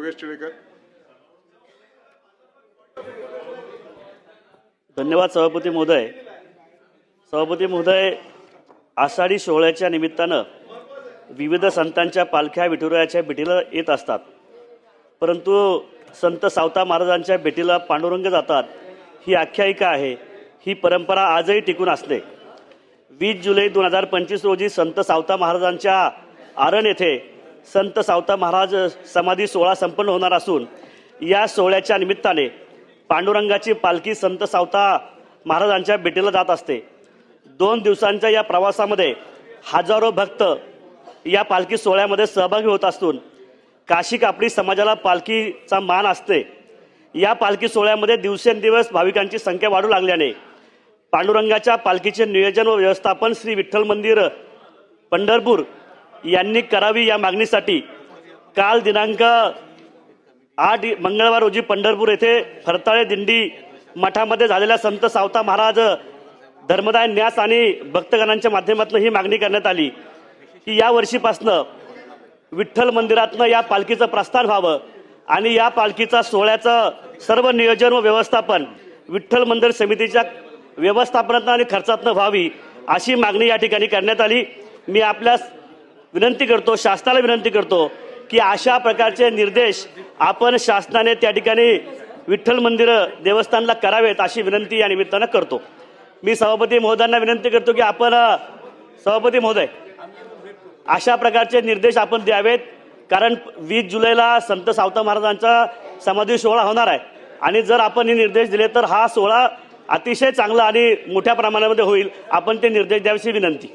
योगेश टिळेकर धन्यवाद सभापती महोदय. सभापती महोदय आषाढी सोहळ्याच्या निमित्तानं विविध संतांच्या पालख्या विठुरायाच्या भेटीला येत असतात. परंतु संत सावता महाराजांच्या भेटीला पांडुरंग जातात ही आख्यायिका आहे. ही परंपरा आजही टिकून असते. वीस जुलै दोन हजार पंचवीस रोजी संत सावता महाराजांच्या आरण येथे संत सावता महाराज समाधी सोहळा संपन्न होणार असून या सोहळ्याच्या निमित्ताने पांडुरंगाची पालखी संत सावता महाराजांच्या भेटीला जात असते. दोन दिवसांच्या या प्रवासामध्ये हजारो भक्त या पालखी सोहळ्यामध्ये सहभागी होत असून काशी कापडी समाजाला पालखीचा मान असते. या पालखी सोहळ्यामध्ये दिवसेंदिवस भाविकांची संख्या वाढू लागल्याने पांडुरंगाच्या पालखीचे नियोजन व व्यवस्थापन श्री विठ्ठल मंदिर पंढरपूर यांनी करावी या मागणीसाठी. काल दिनांक आठ मंगळवार रोजी पंढरपूर येथे फरताळे दिंडी मठामध्ये झालेल्या संत सावता महाराज धर्मदाय न्यास आणि भक्तगणांच्या माध्यमातून ही मागणी करण्यात आली. की या वर्षीपासनं विठ्ठल मंदिरातनं या पालखीचं प्रस्थान व्हावं आणि या पालखीचा सोहळ्याचं सर्व नियोजन व व्यवस्थापन विठ्ठल मंदिर समितीच्या व्यवस्थापनातनं आणि खर्चातनं व्हावी अशी मागणी या ठिकाणी करण्यात आली. मी आपल्यास विनंती करतो शासनाला विनंती करतो की अशा प्रकारचे निर्देश आपण शासनाने त्या ठिकाणी विठ्ठल मंदिर देवस्थानला करावेत अशी विनंती या निमित्तानं करतो. मी सभापती महोदयांना विनंती करतो की आपण सभापती महोदय अशा प्रकारचे निर्देश आपण द्यावेत कारण वीस जुलैला संत सावता महाराजांचा समाधी सोहळा होणार आहे. आणि जर आपण हे निर्देश दिले तर हा सोहळा अतिशय चांगला आणि मोठ्या प्रमाणामध्ये होईल. आपण ते निर्देश द्यावीची विनंती.